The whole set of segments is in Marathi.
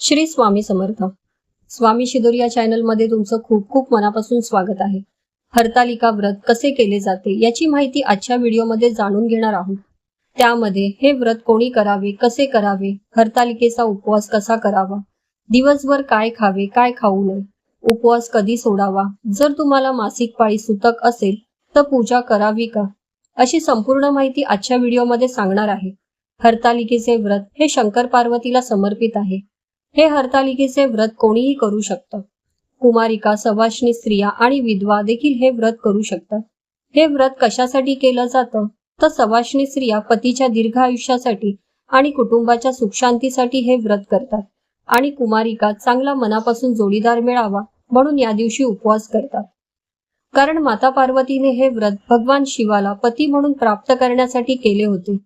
श्री स्वामी समर्थ. स्वामी शिदोर या चॅनलमध्ये तुमचं खूप खूप मनापासून स्वागत आहे. हरतालिका व्रत कसे केले जाते याची माहिती आजच्या व्हिडिओमध्ये जाणून घेणार आहोत. त्यामध्ये हे व्रत कोणी करावे कसे करावे हरतालिकेचा उपवास कसा करावा दिवसभर काय खावे काय खाऊ नये उपवास कधी सोडावा जर तुम्हाला मासिक पाळी सुतक असेल तर पूजा करावी का? अशी संपूर्ण माहिती आजच्या व्हिडिओमध्ये सांगणार आहे. हरतालिकेचे व्रत हे शंकर पार्वतीला समर्पित आहे. हे हरतालिकेचे व्रत कोणीही करू शकतं. कुमारिका सवाष्णी स्त्रिया आणि विधवा देखील हे व्रत करू शकतात. हे व्रत कशासाठी केलं जातं? तर सवाष्णी स्त्रिया पतीच्या दीर्घ आयुष्यासाठी आणि कुटुंबाच्या सुखशांतीसाठी हे व्रत करतात. आणि कुमारिका चांगला मनापासून जोडीदार मिळावा म्हणून या दिवशी उपवास करतात. कारण माता पार्वतीने हे व्रत भगवान शिवाला पती म्हणून प्राप्त करण्यासाठी केले होते.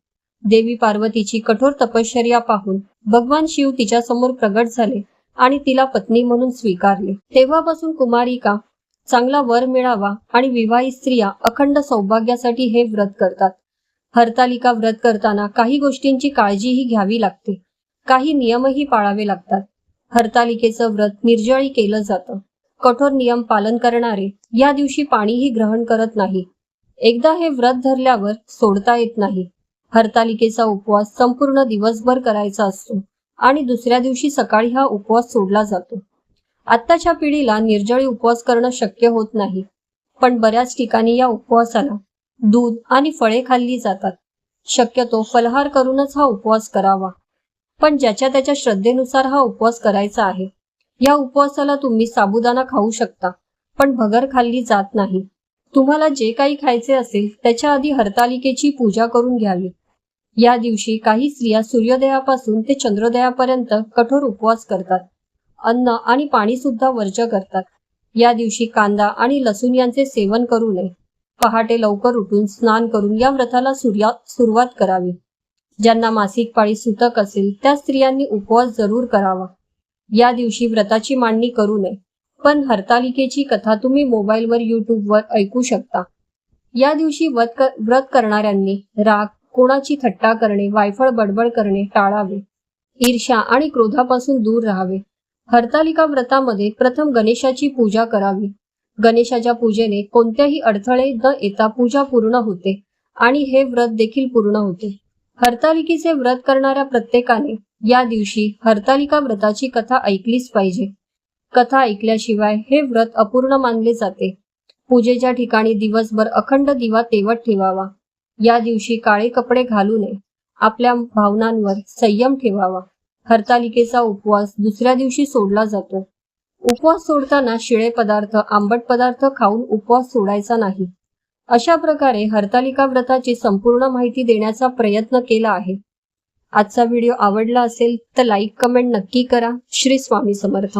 देवी पार्वतीची कठोर तपश्चर्या पाहून भगवान शिव तिच्या समोर प्रगट झाले आणि तिला पत्नी म्हणून स्वीकारले. तेव्हापासून कुमारिका चांगला वर मिळावा आणि विवाहित स्त्रिया अखंड सौभाग्यासाठी हे व्रत करतात. हरतालिका व्रत करताना काही गोष्टींची काळजीही घ्यावी लागते. काही नियमही पाळावे लागतात. हरतालिकेचं व्रत निर्जळी केलं जातं. कठोर नियम पालन करणारे या दिवशी पाणीही ग्रहण करत नाही. एकदा हे व्रत धरल्यावर सोडता येत नाही. हरतालिकेचा उपवास संपूर्ण दिवसभर करायचा असतो आणि दुसऱ्या दिवशी सकाळी हा उपवास सोडला जातो. आत्ताच्या पिढीला निर्जळी उपवास करणं शक्य होत नाही पण बऱ्याच ठिकाणी या उपवासाला दूध आणि फळे खाल्ली जातात. शक्यतो फलहार करूनच हा उपवास करावा पण ज्याच्या त्याच्या श्रद्धेनुसार हा उपवास करायचा आहे या उपवासाला तुम्ही साबुदाणा खाऊ शकता पण भगर खाल्ली जात नाही. तुम्हाला जे काही खायचे असेल त्याच्या आधी हरतालिकेची पूजा करून घ्यावी. या दिवशी काही स्त्रिया सूर्योदयापासून ते चंद्रोदयापर्यंत कठोर उपवास करतात. अन्न आणि पाणी सुद्धा वर्ज करतात. या दिवशी कांदा आणि लसूण यांचे सेवन करू नये. पहाटे लवकर उठून स्नान करून या व्रताला सूर्या सुरुवात करावी. ज्यांना मासिक पाळी सुतक असेल त्या स्त्रियांनी उपवास जरूर करावा. या दिवशी व्रताची मांडणी करू नये. पण हरतालिकेची कथा तुम्ही मोबाईलवर युट्यूबवर ऐकू शकता. या दिवशी व्रत व्रत करणाऱ्यांनी राग कोणाची थट्टा करणे वायफळ बडबड करणे टाळावे. ईर्ष्या आणि क्रोधापासून दूर राहावे. हरतालिका व्रतामध्ये प्रथम गणेशाची पूजा करावी. गणेशाच्या पूजेने कोणत्याही अडथळे न येता पूजा पूर्ण होते आणि हे व्रत देखील पूर्ण होते. हरतालिकेचे व्रत करणाऱ्या प्रत्येकाने या दिवशी हरतालिका व्रताची कथा ऐकलीच पाहिजे. कथा ऐकल्याशिवाय हे व्रत अपूर्ण मानले जाते. पूजेच्या ठिकाणी दिवसभर अखंड दिवा तेवत ठेवावा. या दिवशी काळे कपडे घालू नये. आपल्या भावनांवर संयम ठेवावा. हरतालिकेचा उपवास दुसऱ्या दिवशी सोडला जातो. उपवास सोडताना शिळे पदार्थ आंबट पदार्थ खाऊन उपवास सोडायचा नाही. अशा प्रकारे हरतालिका व्रताची संपूर्ण माहिती देण्याचा प्रयत्न केला आहे. आजचा व्हिडिओ आवडला असेल तर लाईक कमेंट नक्की करा. श्री स्वामी समर्थ.